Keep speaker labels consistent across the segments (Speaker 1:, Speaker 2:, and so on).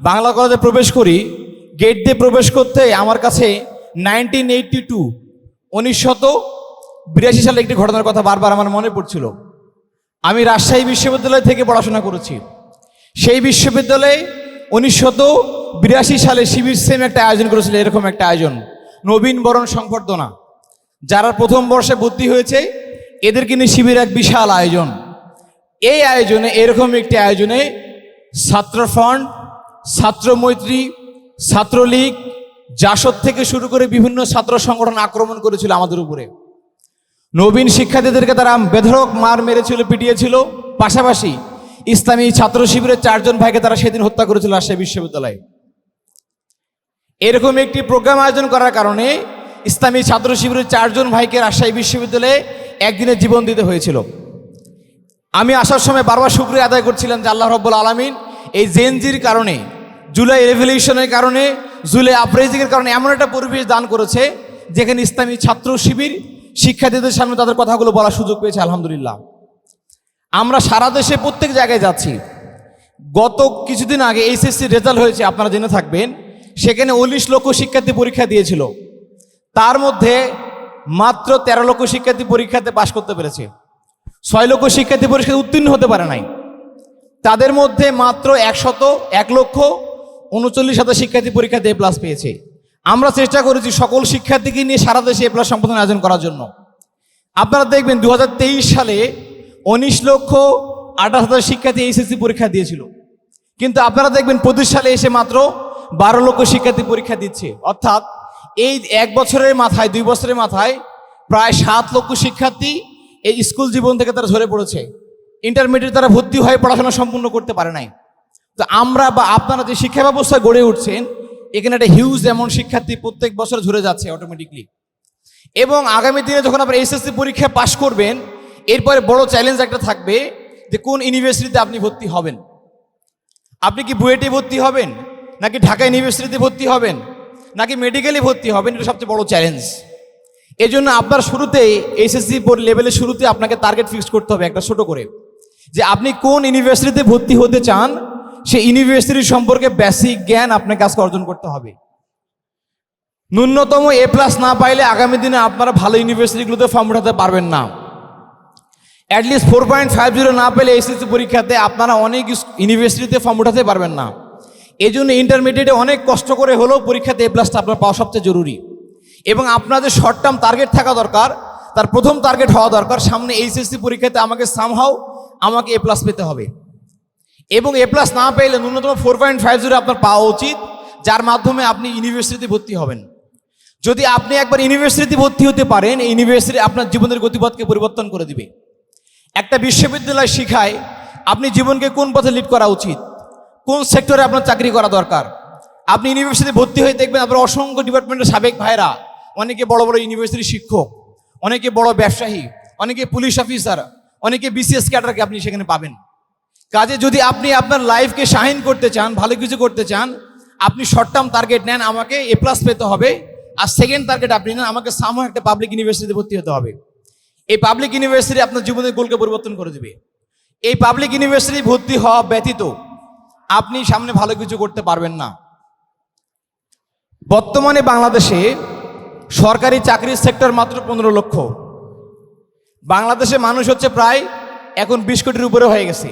Speaker 1: বাংলা কলেজে প্রবেশ করি গেট দিয়ে প্রবেশ করতে আমার কাছে নাইনটিন এইটটি টু উনিশশত বিরাশি সালে একটি ঘটনার কথা বারবার আমার মনে পড়ছিল। আমি রাজশাহী বিশ্ববিদ্যালয় থেকে পড়াশোনা করেছি। সেই বিশ্ববিদ্যালয়ে উনিশশত বিরাশি সালে শিবির সেম একটা আয়োজন করেছিল, এরকম একটা আয়োজন। নবীন বরণ সংবর্ধনা। যারা প্রথম বর্ষে ভর্তি হয়েছে, এদেরকে নিয়ে শিবির এক বিশাল আয়োজন। এই আয়োজনে, এরকম একটি আয়োজনে ছাত্র ফ্রন্ট ছাত্র মৈত্রী ছাত্রলীগ, জাসদ থেকে শুরু করে বিভিন্ন ছাত্র সংগঠন আক্রমণ করেছিল আমাদের উপরে। নবীন শিক্ষার্থীদেরকে তারা বেধরক মার মেরেছিল, পিটিয়েছিল। পাশাপাশি ইসলামী ছাত্র শিবিরের চারজন ভাইকে তারা সেদিন হত্যা করেছিল রাজশাহী বিশ্ববিদ্যালয়ে। এরকম একটি প্রোগ্রাম আয়োজন করার কারণে ইসলামী ছাত্র শিবিরের চারজন ভাইকে রাজশাহী বিশ্ববিদ্যালয়ে একদিনের জীবন দিতে হয়েছিল। আমি আসার সময় বারবার শুক্রিয়া আদায় করছিলাম যে আল্লাহ রব্বুল আলমিন এই জেনজির কারণে জুলাই রেভলিউশনের কারণে, জুলাই আপরাইজিংয়ের কারণে এমন একটা পরিবেশ দান করেছে, যেখানে ইসলামী ছাত্র শিবির শিক্ষার্থীদের সামনে তাদের কথাগুলো বলার সুযোগ পেয়েছে, আলহামদুলিল্লাহ। আমরা সারা দেশে প্রত্যেক জায়গায় যাচ্ছি। গত কিছুদিন আগে এইচএসসি রেজাল্ট হয়েছে, আপনারা জেনে থাকবেন, সেখানে উনিশ লক্ষ শিক্ষার্থী পরীক্ষা দিয়েছিল। তার মধ্যে মাত্র তেরো লক্ষ শিক্ষার্থী পরীক্ষাতে পাশ করতে পেরেছে। ছয় লক্ষ শিক্ষার্থী পরীক্ষায় উত্তীর্ণ হতে পারে নাই। তাদের মধ্যে মাত্র একশত এক লক্ষ উনচল্লিশ হাজার শিক্ষার্থী পরীক্ষাতে এ প্লাস পেয়েছে। আমরা চেষ্টা করেছি সকল শিক্ষার্থীকে নিয়ে সারা দেশে এ প্লাস সম্পাদন আয়োজন করার জন্য। আপনারা দেখবেন দু হাজার তেইশ সালে উনিশ লক্ষ আঠাশ হাজার শিক্ষার্থী এইচএসসি পরীক্ষা দিয়েছিল। কিন্তু আপনারা দেখবেন পঁচিশ সালে এসে মাত্র বারো লক্ষ শিক্ষার্থী পরীক্ষা দিচ্ছে। অর্থাৎ এই এক বছরের মাথায়, দুই বছরের মাথায় প্রায় সাত লক্ষ শিক্ষার্থী এই স্কুল জীবন থেকে তারা ঝরে পড়েছে। ইন্টারমিডিয়েট তারা ভর্তি হয়ে পড়াশোনা সম্পূর্ণ করতে পারে নাই। তো আমরা বা আপনারা যে শিক্ষা ব্যবস্থায় গড়ে উঠছেন, এখানে একটা হিউজ এমন শিক্ষার্থী প্রত্যেক বছর ঝরে যাচ্ছে অটোমেটিকলি এবং আগামী দিনে যখন আপনার এসএসসি পরীক্ষা পাশ করবেন, এরপরে বড় চ্যালেঞ্জ একটা থাকবে যে কোন ইউনিভার্সিটিতে আপনি ভর্তি হবেন। আপনি কি বুয়েটে ভর্তি হবেন, নাকি ঢাকা ইউনিভার্সিটিতে ভর্তি হবেন, নাকি মেডিকেলে ভর্তি হবেন, এটা সবচেয়ে বড় চ্যালেঞ্জ এই জন্য আপনার শুরুতে এসএসসি লেভেলের শুরুতে আপনাকে টার্গেট ফিক্স করতে হবে একটা ছোট করে। যে আপনি কোন ইউনিভার্সিটিতে ভর্তি হতে চান সেই ইউনিভার্সিটি সম্পর্কে বেসিক জ্ঞান আপনাকে আজকে অর্জন করতে হবে। ন্যূনতম এ প্লাস না পাইলে আগামী দিনে আপনারা ভালো ইউনিভার্সিটিগুলোতে ফর্ম উঠাতে পারবেন না। At least four point five zero না পেলে এসএসসি পরীক্ষাতে আপনারা অনেক ইউনিভার্সিটিতে ফর্ম উঠাতে পারবেন না। এই জন্য ইন্টারমিডিয়েটে অনেক কষ্ট করে হলেও পরীক্ষাতে এ প্লাসটা আপনার পাওয়া সবচেয়ে জরুরি। এবং আপনাদের শর্ট টার্ম টার্গেট থাকা দরকার, তার প্রথম টার্গেট হওয়া দরকার। সামনে এইচএসসি পরীক্ষাতে আমাকে সামহাও আমাকে এ প্লাস পেতে হবে। এবং এ প্লাস না পেলে ন্যূনতম ফোর পয়েন্ট ফাইভ জিরো আপনার পাওয়া উচিত, যার মাধ্যমে আপনি ইউনিভার্সিটিতে ভর্তি হবেন। যদি আপনি একবার ইউনিভার্সিটিতে ভর্তি হতে পারেন ইউনিভার্সিটি আপনার জীবনের গতিপথকে পরিবর্তন করে দিবে। একটা বিশ্ববিদ্যালয় শিখায়, আপনি জীবনকে কোন পথে লিড করা উচিত? কোন সেক্টরে আপনার চাকরি করা দরকার? আপনি ইউনিভার্সিটি ভর্তি হয়ে দেখবেন আপনার অসংখ্য ডিপার্টমেন্টের সাবেক ভাইরা অনেকে বড় বড় ইউনিভার্সিটির শিক্ষক, অনেকে বড় ব্যবসায়ী, অনেকে পুলিশ অফিসার অনেকে বিসিএস ক্যাডারকে আপনি সেখানে পাবেন। কাজে যদি আপনি আপনার লাইফকে শাহিন করতে চান, ভালো কিছু করতে চান, আপনি শর্ট টার্ম টার্গেট নেন, আমাকে এ প্লাস পেতে হবে। আর সেকেন্ড টার্গেট আপনি নেন, আমাকে সামহ একটা পাবলিক ইউনিভার্সিটিতে ভর্তি হতে হবে। এই পাবলিক ইউনিভার্সিটি আপনার জীবনের গোলকে পরিবর্তন করে দেবে। এই পাবলিক ইউনিভার্সিটি ভর্তি হওয়া ব্যতীত আপনি সামনে ভালো কিছু করতে পারবেন না। বর্তমানে বাংলাদেশে সরকারি চাকরির সেক্টর মাত্র পনেরো লক্ষ। বাংলাদেশে মানুষ হচ্ছে প্রায় এখন বিশ কোটির উপরে হয়ে গেছে।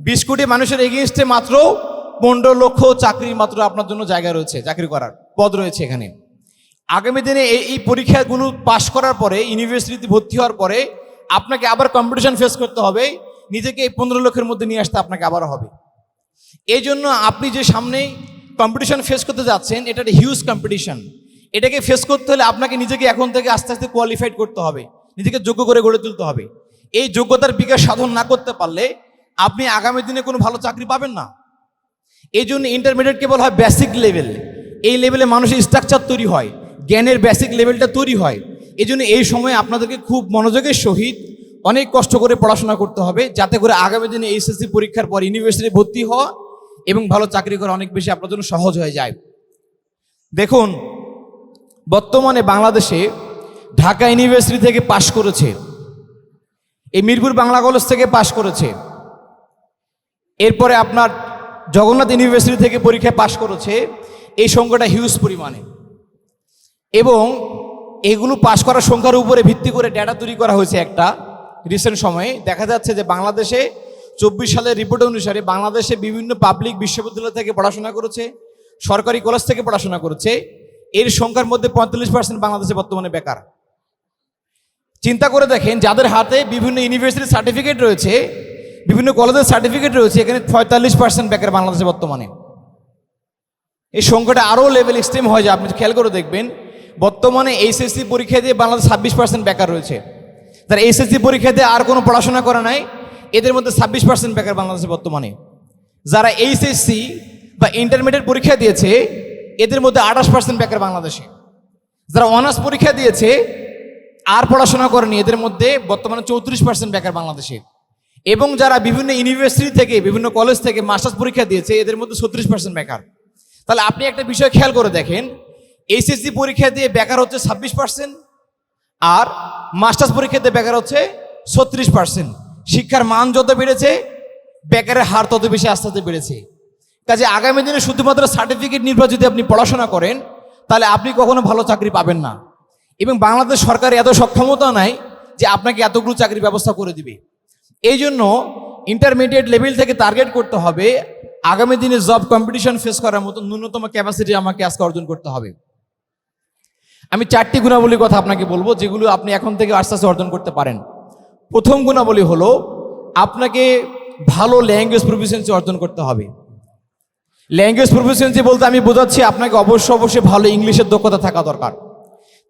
Speaker 1: বিশ কোটি মানুষের এগেনস্টে মাত্র পনেরো লক্ষ চাকরি মাত্র আপনার জন্য জায়গা রয়েছে, চাকরি করার পদ রয়েছে এখানে। আগামী দিনে এই এই পরীক্ষাগুলো পাশ করার পরে ইউনিভার্সিটিতে ভর্তি হওয়ার পরে আপনাকে আবার কম্পিটিশন ফেস করতে হবে, নিজেকে এই পনেরো লক্ষের মধ্যে নিয়ে আসতে আপনাকে আবারও হবে। এই জন্য আপনি যে সামনে কম্পিটিশন ফেস করতে যাচ্ছেন, এটা একটা হিউজ কম্পিটিশন এটাকে ফেস করতে হলে আপনাকে নিজেকে এখন থেকে আস্তে আস্তে কোয়ালিফাইড করতে হবে, নিজেকে যোগ্য করে গড়ে তুলতে হবে। এই যোগ্যতার বিকাশ সাধন না করতে পারলে আপনি আগামী দিনে কোনো ভালো চাকরি পাবেন না। এই জন্য ইন্টারমিডিয়েট কেবল হয় বেসিক লেভেল এই লেভেলে মানুষের স্ট্রাকচার তৈরি হয়, জ্ঞানের বেসিক লেভেলটা তৈরি হয়। এই জন্য এই সময় আপনাদেরকে খুব মনোযোগের সহিত অনেক কষ্ট করে পড়াশোনা করতে হবে, যাতে করে আগামী দিনে এইচএসসি পরীক্ষার পর ইউনিভার্সিটি ভর্তি হওয়া এবং ভালো চাকরি করা অনেক বেশি আপনার জন্য সহজ হয়ে যায়। দেখুন, বর্তমানে বাংলাদেশে ঢাকা ইউনিভার্সিটি থেকে পাশ করেছে। এই মিরপুর বাংলা কলেজ থেকে পাশ করেছে। এরপরে আপনার জগন্নাথ ইউনিভার্সিটি থেকে পরীক্ষায় পাশ করেছে, এই সংখ্যাটা হিউজ পরিমাণে। এবং এগুলো পাশ করার সংখ্যার উপরে ভিত্তি করে ডেটা তৈরি করা হয়েছে একটা রিসেন্ট সময়ে। দেখা যাচ্ছে যে বাংলাদেশে চব্বিশ সালের রিপোর্ট অনুসারে বাংলাদেশে বিভিন্ন পাবলিক বিশ্ববিদ্যালয় থেকে পড়াশোনা করেছে, সরকারি কলেজ থেকে পড়াশোনা করেছে। এর সংখ্যার মধ্যে পঁয়তাল্লিশ পার্সেন্ট বাংলাদেশে বর্তমানে বেকার। চিন্তা করে দেখেন, যাদের হাতে বিভিন্ন ইউনিভার্সিটির সার্টিফিকেট রয়েছে বিভিন্ন কলেজের সার্টিফিকেট রয়েছে, এখানে পঁয়তাল্লিশ পার্সেন্ট বেকার বাংলাদেশে বর্তমানে। এই সংখ্যাটা আরও লেভেল এক্সট্রিম হয়ে যায়। আপনি খেয়াল করে দেখবেন, বর্তমানে এইচএসসি পরীক্ষা দিয়ে বাংলাদেশ ছাব্বিশ পার্সেন্ট বেকার রয়েছে। তার এইচএসসি পরীক্ষা দিয়ে আর কোনো পড়াশোনা করা নাই, এদের মধ্যে ছাব্বিশ পার্সেন্ট বেকার বাংলাদেশে বর্তমানে। যারা এইচএসসি বা ইন্টারমিডিয়েট পরীক্ষা দিয়েছে, এদের মধ্যে আঠাশ পার্সেন্ট বেকার বাংলাদেশে। যারা অনার্স পরীক্ষা দিয়েছে, আর পড়াশোনা করেনি, এদের মধ্যে বর্তমানে চৌত্রিশ পার্সেন্ট বেকার বাংলাদেশে। এবং যারা বিভিন্ন ইউনিভার্সিটি থেকে, বিভিন্ন কলেজ থেকে মাস্টার্স পরীক্ষা দিয়েছে, এদের মধ্যে ছত্রিশ পার্সেন্ট বেকার। তাহলে আপনি একটা বিষয় খেয়াল করে দেখেন এইচএসসি পরীক্ষা দিয়ে বেকার হচ্ছে ছাব্বিশ পার্সেন্ট আর মাস্টার্স পরীক্ষা দিয়ে বেকার হচ্ছে ছত্রিশ পার্সেন্ট শিক্ষার মান যত বেড়েছে, বেকারের হার তত বেশি আস্তে আস্তে বেড়েছে। কাজে আগামী দিনে শুধুমাত্র সার্টিফিকেট নির্ভর যদি আপনি পড়াশোনা করেন, তাহলে আপনি কখনো ভালো চাকরি পাবেন না। এবং বাংলাদেশ সরকার এত সক্ষমতা নাই যে আপনাকে এতগুলো চাকরির ব্যবস্থা করে দিবে। এই জন্য ইন্টারমিডিয়েট লেভেল থেকে টার্গেট করতে হবে, আগামী দিনে জব কম্পিটিশন ফেস করার মতো ন্যূনতম ক্যাপাসিটি আমাকে আজকে অর্জন করতে হবে। আমি চারটি গুণাবলীর কথা আপনাকে বলব, যেগুলো আপনি এখন থেকে আস্তে আস্তে অর্জন করতে পারেন। প্রথম গুণাবলী হলো, আপনাকে ভালো ল্যাঙ্গুয়েজ প্রফিসিয়েন্সি অর্জন করতে হবে। ল্যাঙ্গুয়েজ প্রফিসিয়েন্সি বলতে আমি বোঝাচ্ছি আপনাকে অবশ্য অবশ্যই ভালো ইংলিশের দক্ষতা থাকা দরকার।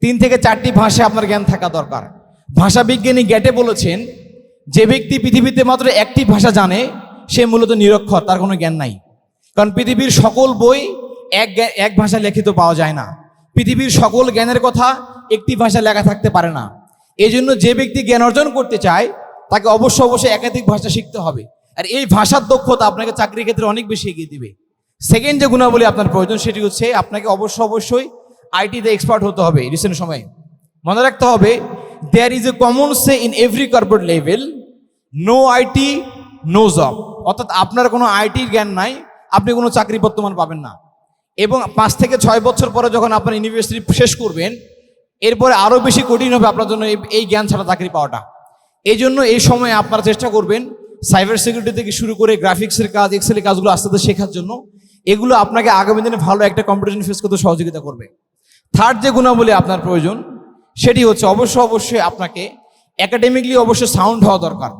Speaker 1: তিন থেকে চারটি ভাষা আপনার জ্ঞান থাকা দরকার। ভাষাবিজ্ঞানী গ্যাটে বলেছেন যে ব্যক্তি পৃথিবীতে মাত্র একটি ভাষা জানে, সে মূলত নিরক্ষর, তার কোনো জ্ঞান নাই। কারণ পৃথিবীর সকল বই এক এক ভাষায় লিখিত পাওয়া যায় না। পৃথিবীর সকল জ্ঞানের কথা একটি ভাষা লেখা থাকতে পারে না। এই জন্য যে ব্যক্তি জ্ঞান অর্জন করতে চায়, তাকে অবশ্য অবশ্যই একাধিক ভাষা শিখতে হবে। আর এই ভাষার দক্ষতা আপনাকে চাকরির ক্ষেত্রে অনেক বেশি এগিয়ে দিবে। সেকেন্ড যে গুণাবলী আপনার প্রয়োজন, সেটি হচ্ছে আপনাকে অবশ্য অবশ্যই আইটিতে এক্সপার্ট হতে হবে রিসেন্ট সময়ে। মনে রাখতে হবে there is a common say in every corporate level no IT no job অর্থাৎ আপনার কোনো আইটির জ্ঞান নাই, আপনি কোনো চাকরি বর্তমান পাবেন না। এবং পাঁচ থেকে ছয় বছর পরে যখন আপনার ইউনিভার্সিটি শেষ করবেন, এরপরে আরও বেশি কঠিন হবে আপনার জন্য এই জ্ঞান ছাড়া চাকরি পাওয়াটা। এই জন্য এই সময়ে আপনারা চেষ্টা করবেন সাইবার সিকিউরিটি থেকে শুরু করে গ্রাফিক্সের কাজ এক্সেলের কাজগুলো আস্তে আস্তে শেখার জন্য। এগুলো আপনাকে আগামী দিনে ভালো একটা কম্পিটিশন ফেস করতে সহযোগিতা করবে। থার্ড যে গুণাবলী আপনার প্রয়োজন সেটি হচ্ছে অবশ্য অবশ্যই আপনাকে একাডেমিকলি অবশ্যই সাউন্ড হওয়া দরকার।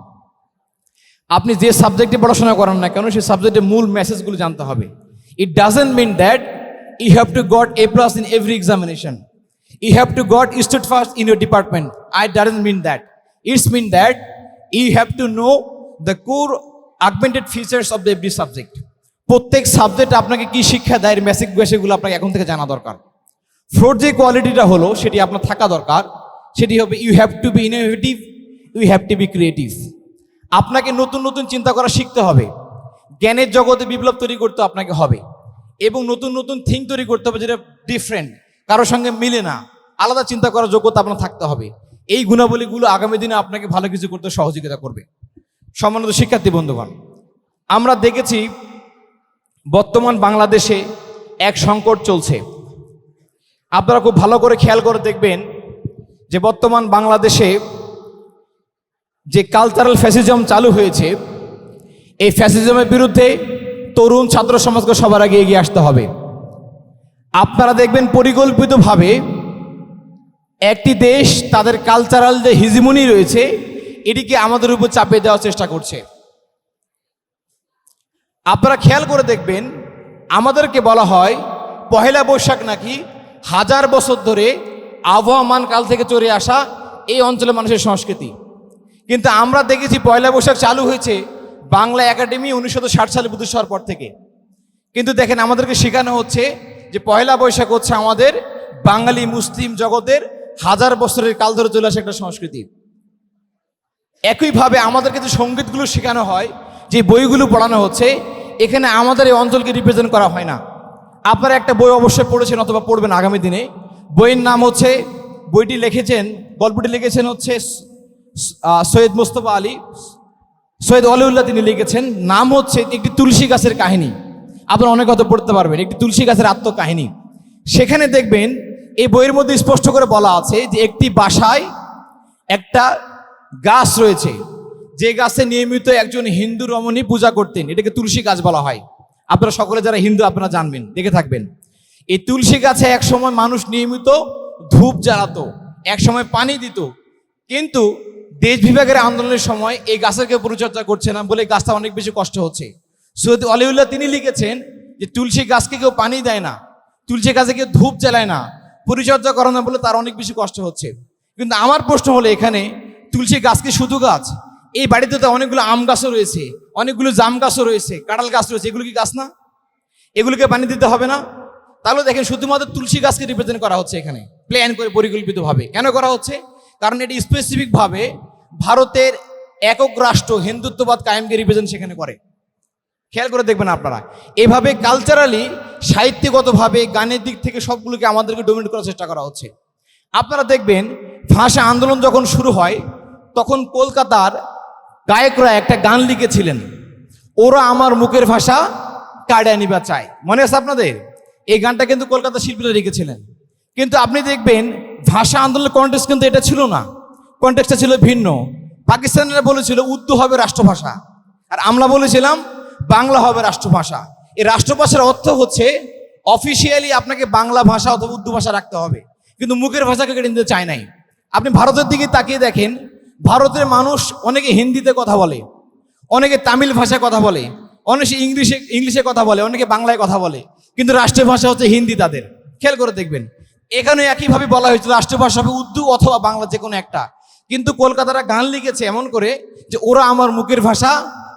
Speaker 1: আপনি যে সাবজেক্টে পড়াশোনা করেন না কেন, সেই সাবজেক্টের মূল মেসেজগুলো জানতে হবে। It doesn't mean that you have to got A plus in every examination you have to got state first in your department I doesn't mean that it's mean that you have to know the core augmented features of the every subject প্রত্যেক subject আপনাকে কি শিক্ষা দেয় message বেসিকগুলো আপনাকে এখন থেকে জানা দরকার। ফোর্থ যে কোয়ালিটিটা হলো সেটি আপনার থাকা দরকার। সেটি হবে you have to be innovative you have to be creative আপনাকে নতুন নতুন চিন্তা করা শিখতে হবে। জ্ঞানের জগতে বিপ্লব তৈরি করতে আপনাকে হবে। এবং নতুন নতুন থিং তৈরি করতে হবে যেটা ডিফারেন্ট কারোর সঙ্গে মিলে না। আলাদা চিন্তা করার যোগ্যতা আপনার থাকতে হবে। এই গুণাবলীগুলো আগামী দিনে আপনাকে ভালো কিছু করতে সহযোগিতা করবে। সম্মানিত শিক্ষার্থী বন্ধুগণ, আমরা দেখেছি বর্তমান বাংলাদেশে এক সংকট চলছে। আপনারা খুব ভালো করে খেয়াল করে দেখবেন যে বর্তমান বাংলাদেশে যে কালচারাল ফ্যাসিজম চালু হয়েছে, এই ফ্যাসিজমের বিরুদ্ধে তরুণ ছাত্র সমাজকে সবার আগে এগিয়ে আসতে হবে। আপনারা দেখবেন পরিকল্পিতভাবে একটি দেশ তাদের কালচারাল যে হিজিমনি রয়েছে, এটিকে আমাদের উপর চাপিয়ে দেওয়ার চেষ্টা করছে। আপনারা খেয়াল করে দেখবেন, আমাদেরকে বলা হয় পহেলা বৈশাখ নাকি হাজার বছর ধরে আবহমান কাল থেকে চলে আসা এই অঞ্চলের মানুষের সংস্কৃতি। কিন্তু আমরা দেখেছি পয়লা বৈশাখ চালু হয়েছে বাংলা একাডেমি উনিশশো ষাট সালে প্রতিষ্ঠা হওয়ার পর থেকে। কিন্তু দেখেন, আমাদেরকে শেখানো হচ্ছে যে পয়লা বৈশাখ হচ্ছে আমাদের বাঙালি মুসলিম জগতের হাজার বছরের কাল ধরে চলে আসা একটা সংস্কৃতি। একইভাবে আমাদেরকে যে সঙ্গীতগুলো শেখানো হয়, যে বইগুলো পড়ানো হচ্ছে, এখানে আমাদের এই অঞ্চলকে রিপ্রেজেন্ট করা হয় না। আপনারা একটা বই অবশ্যই পড়েছেন অথবা পড়বেন আগামী দিনে। বইয়ের নাম হচ্ছে, বইটি লিখেছেন, গল্পটি লিখেছেন হচ্ছে সৈয়দ মোস্তফা আলী। সৈয়দ অলিউল্লাহ তিনি লিখেছেন, নাম হচ্ছে একটি তুলসী গাছের কাহিনী। আপনারা অনেক কথা পড়তে পারবেন, একটি তুলসী গাছের আত্মকাহিনী। সেখানে দেখবেন, এই বইয়ের মধ্যে স্পষ্ট করে বলা আছে যে একটি বাসায় একটা গাছ রয়েছে। যে গাছে নিয়মিত একজন হিন্দু রমণী পূজা করতেন, এটাকে তুলসী গাছ বলা হয়। আপনারা সকলে যারা হিন্দু, আপনারা জানবেন, দেখে থাকবেন। এই তুলসী গাছে এক সময় মানুষ নিয়মিত ধূপ জ্বালাতো, এক সময় পানি দিত। কিন্তু দেশ বিভাগের আন্দোলনের সময় এই গাছের কেউ পরিচর্যা করছে না বলে গাছটা অনেক বেশি কষ্ট হচ্ছে। সৈয়দ অলিউল্লাহ তিনি লিখেছেন যে, তুলসী গাছকে কেউ পানি দেয় না, তুলসী গাছে কেউ ধূপ জ্বালায় না, পরিচর্যা করে না বলে তার অনেক বেশি কষ্ট হচ্ছে। কিন্তু আমার প্রশ্ন হলো এখানে, তুলসী গাছ কি শুধু গাছ? এই বাড়িতে তো অনেকগুলো আম গাছও রয়েছে, অনেকগুলো জাম গাছও রয়েছে, কাঁঠাল গাছ রয়েছে, এগুলো কি গাছ না? এগুলোকে পানি দিতে হবে না? তাহলে দেখেন শুধুমাত্র তুলসী গাছকে রিপ্রেজেন্ট করা হচ্ছে এখানে প্ল্যান করে পরিকল্পিতভাবে। কেন করা হচ্ছে? কারণ এটি স্পেসিফিকভাবে ভারতের একক রাষ্ট্র, হিন্দুত্ববাদ কায়েমকে রিপ্রেজেন্ট সেখানে করে। খেয়াল করে দেখবেন আপনারা, এভাবে কালচারালি সাহিত্যগতভাবে গানের দিক থেকে সবগুলোকে আমাদেরকে ডোমিনেট করার চেষ্টা করা হচ্ছে। আপনারা দেখবেন, ভাষা আন্দোলন যখন শুরু হয়, তখন কলকাতার গায়করা একটা গান লিখেছিলেন, ওরা আমার মুখের ভাষা কাড়িয়া নিবা চায়। মনে আছে আপনাদের? এই গানটা কিন্তু কলকাতা শিল্পীরা লিখেছিলেন। কিন্তু আপনি দেখবেন, ভাষা আন্দোলনের কন্টেক্স কিন্তু এটা ছিল না। কন্টেক্সটা ছিল ভিন্ন। পাকিস্তানিরা বলেছিল, উর্দু হবে রাষ্ট্রভাষা। আর আমরা বলেছিলাম, বাংলা হবে রাষ্ট্রভাষা। এই রাষ্ট্রভাষার অর্থ হচ্ছে, অফিসিয়ালি আপনাকে বাংলা ভাষা অথবা উর্দু ভাষা রাখতে হবে। কিন্তু মুখের ভাষাকে কেটে নিতে চায় নাই। আপনি ভারতের দিকে তাকিয়ে দেখেন ভারতের মানুষ অনেকে হিন্দিতে কথা বলে, অনেকে তামিল ভাষায় কথা বলে, অনেকে ইংলিশে ইংলিশে কথা বলে, অনেকে বাংলায় কথা বলে, কিন্তু রাষ্ট্রীয় ভাষা হচ্ছে হিন্দি তাদের। খেয়াল করে দেখবেন, এখানে একইভাবে বলা হয়েছিল রাষ্ট্রীয় ভাষা হবে উর্দু অথবা বাংলা যে কোনো একটা। কিন্তু কলকাতারা গান লিখেছে এমন করে যে ওরা আমার মুখের ভাষা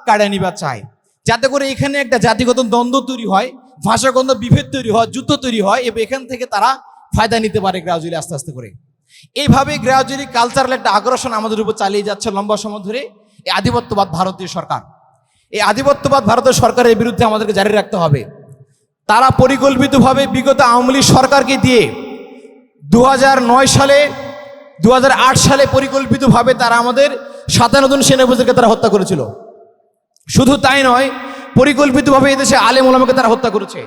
Speaker 1: কাড়া নিবার চায়। যাতে করে এখানে একটা জাতিগত দ্বন্দ্ব তৈরি হয় ভাষাগত বিভেদ তৈরি হয়, যুদ্ধ তৈরি হয়, এবং এখান থেকে তারা ফায়দা নিতে পারে গ্রাজুয়ালি আস্তে আস্তে করে। এইভাবে গ্রাজুয়ালি কালচারাল একটা আগ্রাসন আমাদের উপর চালিয়ে যাচ্ছে লম্বা সময় ধরে। এই আধিপত্যবাদ ভারতীয় সরকার। এই আধিপত্যবাদ ভারতের সরকারের বিরুদ্ধে আমাদেরকে জারি রাখতে হবে। তারা পরিকল্পিতভাবে বিগত আওয়ামী লীগ সরকারকে দিয়ে দুহাজার নয় সালে, দুহাজার আট সালে পরিকল্পিতভাবে তারা আমাদের সাতান্ন জন সেনাপতিকে তারা হত্যা করেছিল। শুধু তাই নয়, পরিকল্পিতভাবে এদেশে আলেম ওলামাকে তারা হত্যা করেছে।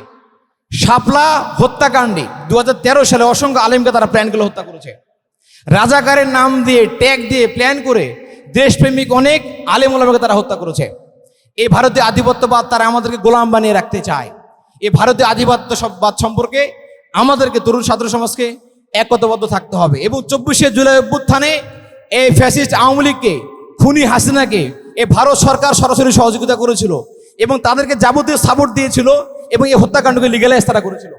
Speaker 1: শাপলা হত্যাকাণ্ডে দু হাজার তেরো সালে অসংখ্য আলেমকে তারা প্ল্যানগুলো হত্যা করেছে। রাজাকারের নাম দিয়ে, ট্যাগ দিয়ে প্ল্যান করে দেশপ্রেমিক অনেক আলেম ওলামাকে তারা হত্যা করেছে। এই ভারতীয় আধিপত্যবাদ তারা আমাদেরকে গোলাম বানিয়ে রাখতে চায়। এই ভারতীয় আধিপত্যবাদ সম্পর্কে আমাদেরকে তরুণ ছাত্র সমাজকে একতাবদ্ধ থাকতে হবে। এবং চব্বিশে জুলাই অভ্যুত্থানে এই ফ্যাসিস্ট আওয়ামী লীগকে, খুনি হাসিনাকে, এ ভারত সরকার সরাসরি সহযোগিতা করেছিল এবং তাদেরকে যাবতীয় সাপোর্ট দিয়েছিল এবং এই হত্যাকাণ্ডকে লিগালাইজ তারা করেছিল।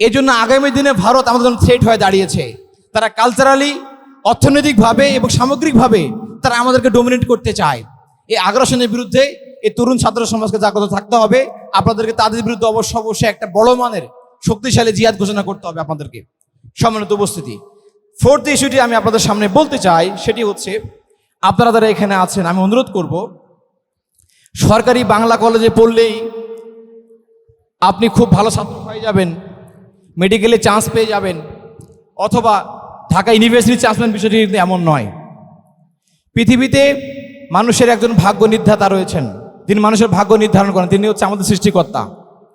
Speaker 1: এই জন্য আগামী দিনে ভারত আমাদের থ্রেট হয়ে দাঁড়িয়েছে। তারা কালচারালি অর্থনৈতিকভাবে এবং সামগ্রিকভাবে তারা আমাদেরকে ডোমিনেট করতে চায়। এই আগ্রাসনের বিরুদ্ধে এই তরুণ ছাত্র সমাজকে জাগ্রত থাকতে হবে। আপনাদেরকে তাদের বিরুদ্ধে অবশ্য অবশ্যই একটা বড় মানের শক্তিশালী জিহাদ ঘোষণা করতে হবে আপনাদেরকে। সম্মানিত উপস্থিতি ফোর্থ ইস্যুটি আমি আপনাদের সামনে বলতে চাই, সেটি হচ্ছে আপনারা যারা এখানে আছেন, আমি অনুরোধ করব, সরকারি বাংলা কলেজে পড়লেই আপনি খুব ভালো ছাত্র হয়ে যাবেন মেডিকেলে চান্স পেয়ে যাবেন, অথবা ঢাকা ইউনিভার্সিটি চান্স পাবেন বিষয়টি কিন্তু এমন নয়। পৃথিবীতে মানুষের একজন ভাগ্য নির্ধাতা রয়েছেন। তিনি মানুষের ভাগ্য নির্ধারণ করেন। তিনি হচ্ছে আমাদের সৃষ্টিকর্তা।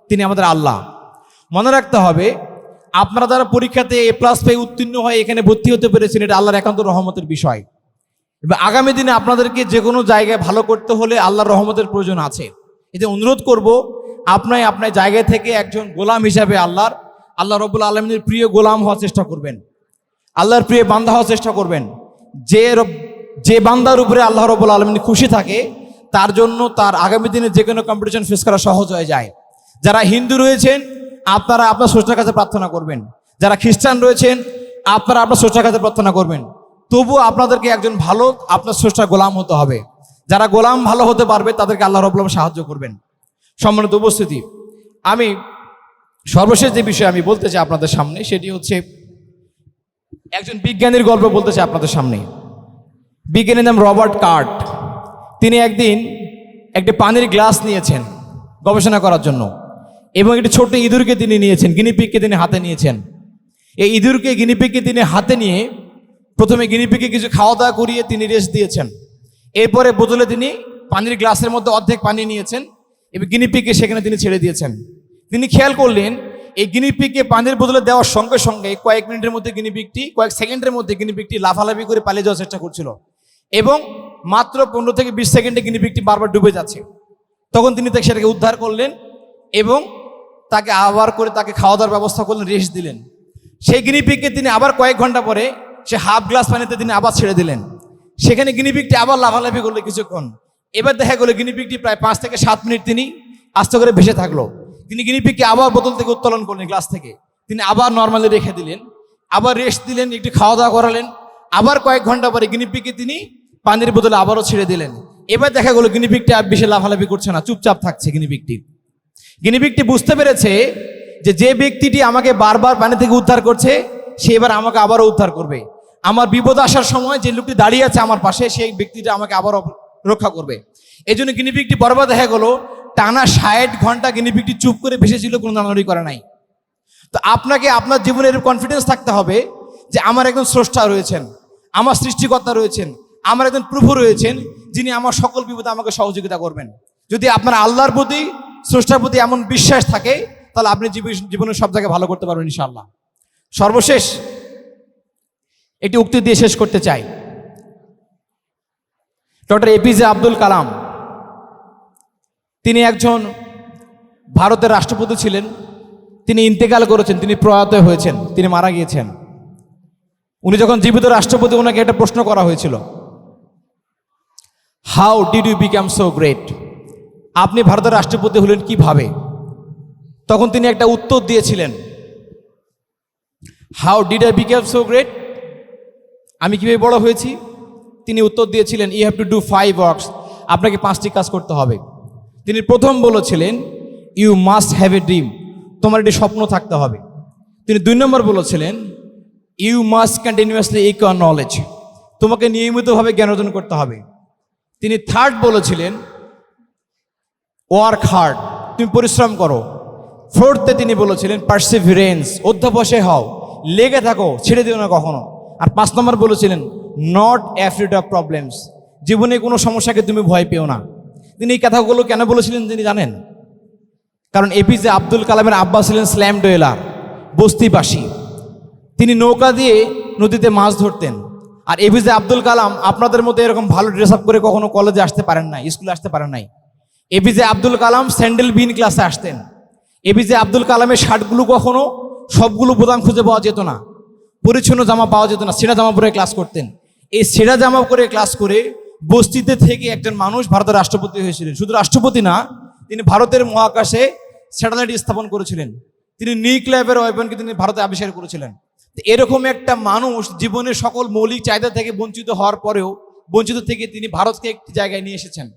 Speaker 1: তিনি আমাদের আল্লাহ। মনে রাখতে হবে, আপনারা যারা পরীক্ষাতে এ প্লাস পেয়ে উত্তীর্ণ হয়ে এখানে ভর্তি হতে পেরেছেন, এটা আল্লাহর একান্ত রহমতের বিষয়। এবং আগামী দিনে আপনাদেরকে যে কোনো জায়গায় ভালো করতে হলে আল্লাহর রহমতের প্রয়োজন আছে। এতে অনুরোধ করব আপনাই আপনার জায়গা থেকে একজন গোলাম হিসাবে আল্লাহর, আল্লাহ রবুল আলমিনের প্রিয় গোলাম হওয়ার চেষ্টা করবেন। আল্লাহর প্রিয় বান্ধা হওয়ার চেষ্টা করবেন। যে যে বান্দার উপরে আল্লাহ রবুল আলমিন খুশি থাকে, তার জন্য তার আগামী দিনে যে কোনো কম্পিটিশন ফেস করা সহজ হয়ে যায়। যারা হিন্দু রয়েছেন, আপনারা আপনার স্রষ্টার কাছে প্রার্থনা করবেন। যারা খ্রিস্টান রয়েছেন, আপনারা আপনার স্রষ্টার কাছে প্রার্থনা করবেন। তবু আপনাদেরকে একজন ভালো, আপনার স্রষ্টার গোলাম হতে হবে। যারা গোলাম ভালো হতে পারবে, তাদেরকে আল্লাহ রবুল্লাহ সাহায্য করবেন। সম্মানিত উপস্থিতি, আমি সর্বশেষ যে বিষয় আমি বলতে চাই আপনাদের সামনে, সেটি হচ্ছে একজন বিজ্ঞানীর গল্প বলতে চাই আপনাদের সামনে। বিজ্ঞানীর নাম রবার্ট কার্ট। তিনি একদিন একটি পানির গ্লাস নিয়েছেন গবেষণা করার জন্য এবং একটি ছোট্ট ইঁদুরকে তিনি নিয়েছেন গিনিপিককে তিনি হাতে নিয়েছেন। এই ইঁদুরকে গিনিপিককে তিনি হাতে নিয়ে প্রথমে গিনিপিকে কিছু খাওয়া দাওয়া করিয়ে তিনি রেস্ট দিয়েছেন। এরপরে বোতলে তিনি পানির গ্লাসের মধ্যে অর্ধেক পানি নিয়েছেন এবং গিনিপিককে সেখানে তিনি ছেড়ে দিয়েছেন। তিনি খেয়াল করলেন এই গিনিপিককে পানির বোতলে দেওয়ার সঙ্গে সঙ্গে কয়েক মিনিটের মধ্যে গিনিপিকটি কয়েক সেকেন্ডের মধ্যে গিনিপিকটি লাফালাফি করে পালিয়ে যাওয়ার চেষ্টা করছিল। এবং মাত্র পনেরো থেকে বিশ সেকেন্ডে গিনিপিকটি বারবার ডুবে যাচ্ছে। তখন তিনি তাকে সেটাকে উদ্ধার করলেন এবং তাকে আবার করে তাকে খাওয়া দাওয়ার ব্যবস্থা করলেন, রেস্ট দিলেন। সেই গিনিপিককে তিনি আবার কয়েক ঘণ্টা পরে সে হাফ গ্লাস পানিতে তিনি আবার ছেড়ে দিলেন। সেখানে গিনিপিকটি আবার লাফালাফি করল কিছুক্ষণ। এবার দেখা গেলো গিনিপিকটি প্রায় পাঁচ থেকে সাত মিনিট তিনি আস্তে করে ভেসে থাকল। তিনি গিনিপিককে আবার বোতল থেকে উত্তোলন করলেন গ্লাস থেকে। তিনি আবার নর্মালি রেখে দিলেন, আবার রেস্ট দিলেন, একটু খাওয়া দাওয়া করালেন। আবার কয়েক ঘণ্টা পরে গিনিপিককে তিনি পানির বোতলে আবারও ছেড়ে দিলেন। এবার দেখা গেলো গিনিপিকটি আর বেশি লাফালাফি করছে না, চুপচাপ থাকছে গিনিপিকটি গিনিপিকটি বুঝতে পেরেছে যে যে ব্যক্তিটি আমাকে বারবার পানি থেকে উদ্ধার করছে, সে এবার আমাকে আবারও উদ্ধার করবে। আমার বিপদ আসার সময় যে লোকটি দাঁড়িয়ে আছে আমার পাশে, সেই ব্যক্তিটা আমাকে আবারও রক্ষা করবে। এই জন্য গিনিপিকটি বরবার দেখা গেলো টানা ষাট ঘণ্টা গিনিপিকটি চুপ করে ভেসেছিল কোনো নানারি করে নাই। তো আপনাকে আপনার জীবনে এরকম কনফিডেন্স থাকতে হবে যে আমার একজন স্রষ্টা রয়েছেন, আমার সৃষ্টিকর্তা রয়েছেন, আমার একজন প্রভু রয়েছেন, যিনি আমার সকল বিপদে আমাকে সহযোগিতা করবেন। যদি আপনার আল্লাহর প্রতি, স্রষ্টার প্রতি এমন বিশ্বাস থাকে, তাহলে আপনি জীব- জীবনে সব জায়গায় ভালো করতে পারবেন ইনশাআল্লাহ। সর্বশেষ একটি উক্তি দিয়ে শেষ করতে চাই। ডক্টর এপিজে আব্দুল কালাম তিনি একজন ভারতের রাষ্ট্রপতি ছিলেন। তিনি ইন্তেকাল করেছেন, তিনি প্রয়াত হয়েছেন, তিনি মারা গিয়েছেন। উনি যখন জীবিত রাষ্ট্রপতি, ওনাকে একটা প্রশ্ন করা হয়েছিল। How did you become so great আপনি ভারতের রাষ্ট্রপতি হলেন কীভাবে? তখন তিনি একটা উত্তর দিয়েছিলেন। How did I become so great আমি কীভাবে বড় হয়েছি? তিনি উত্তর দিয়েছিলেন you have to do five works আপনাকে পাঁচটি কাজ করতে হবে। তিনি প্রথম বলেছিলেন you must have a dream তোমার একটি স্বপ্ন থাকতে হবে। তিনি দুই নম্বর বলেছিলেন you must continuously acquire knowledge তোমাকে নিয়মিতভাবে জ্ঞান অর্জন করতে হবে। তিনি থার্ড বলেছিলেন ওয়ার্ক হার্ড তুমি পরিশ্রম করো। ফোর্থে তিনি বলেছিলেন পার্সিভিরেন্স অধ্যাবসায় হও। লেগে থাকো, ছেড়ে দিও না কখনো। আর পাঁচ নম্বর বলেছিলেন নট অ্যাফ্রিড অফ প্রবলেমস জীবনে কোনো সমস্যাকে তুমি ভয় পেও না। তিনি এই কথাগুলো কেন বলেছিলেন তিনি জানেন? কারণ এপিজে আব্দুল কালামের আব্বা ছিলেন স্ল্যাম ডোয়েলার, বস্তিবাসী। তিনি নৌকা দিয়ে নদীতে মাছ ধরতেন। আর এপিজে আব্দুল কালাম আপনাদের মতো এরকম ভালো ড্রেস আপ করে কখনো কলেজে আসতে পারেন নাই স্কুলে আসতে পারেন নাই। এপিজে আব্দুল কালাম স্যান্ডেল বিন ক্লাসে আসতেন। এপিজে আব্দুল কালামের শার্টগুলো কখনো সবগুলো বোতাম খুঁজে পাওয়া যেত না, পরিচ্ছন্ন জামা পাওয়া যেত না সেরা জামা পরে ক্লাস করতেন। এই সেরা জামা করে ক্লাস করে বস্তিতে থেকে একজন মানুষ ভারতের রাষ্ট্রপতি হয়েছিলেন। শুধু রাষ্ট্রপতি না, তিনি ভারতের মহাকাশে স্যাটেলাইট স্থাপন করেছিলেন। তিনি নিউক্লিয়ার ওয়েপনকে তিনি ভারতে আবিষ্কার করেছিলেন। এরকম একটা মানুষ জীবনের সকল মৌলিক চাহিদা থেকে বঞ্চিত হওয়ার পরেও, বঞ্চিত থেকে তিনি ভারতকে একটি জায়গায় নিয়ে এসেছেন।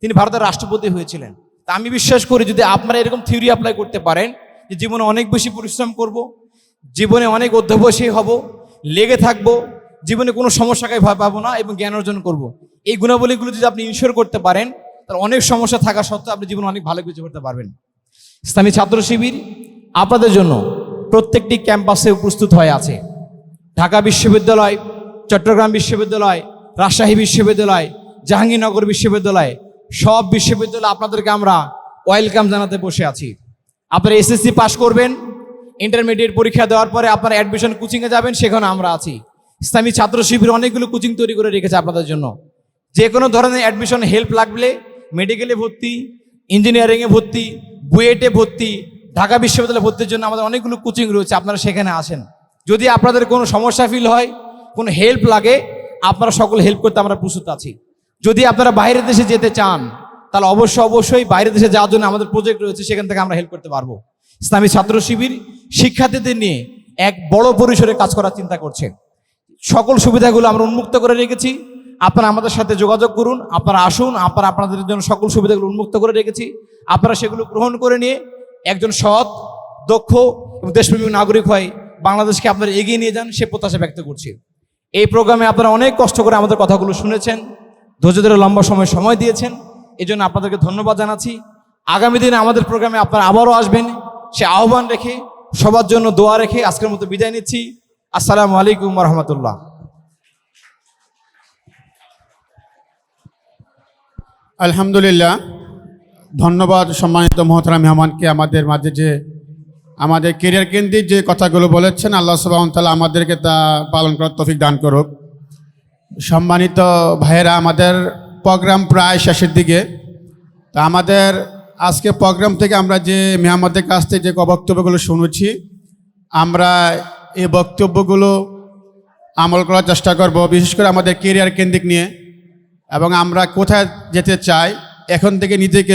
Speaker 1: তিনি ভারতের রাষ্ট্রপতি হয়েছিলেন। তা আমি বিশ্বাস করি যদি আপনারা এরকম থিওরি অ্যাপ্লাই করতে পারেন, যে জীবনে অনেক বেশি পরিশ্রম করব, জীবনে অনেক অধ্যবসায়ী হব, লেগে থাকব, জীবনে কোনো সমস্যাকে ভয় পাবো না এবং জ্ঞান অর্জন করব। এই গুণাবলীগুলো যদি আপনি ইনশোর করতে পারেন, তাহলে অনেক সমস্যা থাকা সত্ত্বেও আপনি জীবনে অনেক ভালো কিছু করতে পারবেন। ইসলামী ছাত্র শিবির আপনাদের জন্য প্রত্যেকটি ক্যাম্পাসে প্রস্তুত হয়ে আছে। ঢাকা বিশ্ববিদ্যালয়, চট্টগ্রাম বিশ্ববিদ্যালয়, রাজশাহী বিশ্ববিদ্যালয়, জাহাঙ্গীরনগর বিশ্ববিদ্যালয়, সব বিশ্ববিদ্যালয় আপনাদেরকে আমরা ওয়েলকাম জানাতে বসে আছি। আপনারা এসএসসি পাস করবেন ইন্টারমিডিয়েট পরীক্ষা দেওয়ার পরে আপনারা অ্যাডমিশন কোচিংয়ে যাবেন, সেখানে আমরা আছি। ইসলামী ছাত্র শিবির অনেকগুলো কোচিং তৈরি করে রেখেছে আপনাদের জন্য। যে কোনো ধরনের অ্যাডমিশন হেল্প লাগলে মেডিকেলে ভর্তি ইঞ্জিনিয়ারিংয়ে ভর্তি বুয়েটে ভর্তি, ঢাকা বিশ্ববিদ্যালয়ে ভর্তির জন্য আমাদের অনেকগুলো কোচিং রয়েছে, আপনারা সেখানে আসেন। যদি আপনাদের কোনো সমস্যা ফিল হয়, কোনো হেল্প লাগে, আপনারা সকল হেল্প করতে আমরা প্রস্তুত আছি। যদি আপনারা বাইরের দেশে যেতে চান, তাহলে অবশ্যই অবশ্যই বাইরের দেশে যাওয়ার জন্য আমাদের প্রজেক্ট রয়েছে, সেখান থেকে আমরা হেল্প করতে পারব। ইসলামী ছাত্র শিবির শিক্ষার্থীদের নিয়ে এক বড় পরিসরে কাজ করার চিন্তা করছে। সকল সুবিধাগুলো আমরা উন্মুক্ত করে রেখেছি। আপনারা আমাদের সাথে যোগাযোগ করুন, আপনারা আসুন, আপনারা আপনাদের জন্য সকল সুবিধাগুলো উন্মুক্ত করে রেখেছি। আপনারা সেগুলো গ্রহণ করে নিয়ে একজন সৎ, দক্ষ এবং দেশপ্রেমী নাগরিক হয় বাংলাদেশকে আপনারা এগিয়ে নিয়ে যান, সে প্রত্যাশা ব্যক্ত করছি। এই প্রোগ্রামে আপনারা অনেক কষ্ট করে আমাদের কথাগুলো শুনেছেন, ধৈর্য ধরে লম্বা সময় সময় দিয়েছেন এই জন্য আপনাদেরকে ধন্যবাদ জানাচ্ছি। আগামী দিনে আমাদের প্রোগ্রামে আপনারা আবারও আসবেন, সে আহ্বান রেখে সবার জন্য দোয়া রেখে আজকের মতো বিদায় নিচ্ছি। আসসালামু আলাইকুম রহমতুল্লাহ।
Speaker 2: আলহামদুলিল্লাহ, ধন্যবাদ সম্মানিত মহতরা মেহমানকে আমাদের মাঝে যে আমাদের কেরিয়ার কেন্দ্রিক যে কথাগুলো বলেছেন, আল্লাহ সুবাহতাল্লাহ আমাদেরকে তা পালন করার তফিক দান করুক। সম্মানিত ভাইয়েরা, আমাদের প্রোগ্রাম প্রায় শেষের দিকে। তা আমাদের আজকে প্রোগ্রাম থেকে আমরা যে মেহমানদের কাছ থেকে যে বক্তব্যগুলো শুনেছি, আমরা এই বক্তব্যগুলো আমল করার চেষ্টা করব, বিশেষ করে আমাদের কেরিয়ার কেন্দ্রিক নিয়ে। এবং আমরা কোথায় যেতে চাই এখন থেকে নিজেকে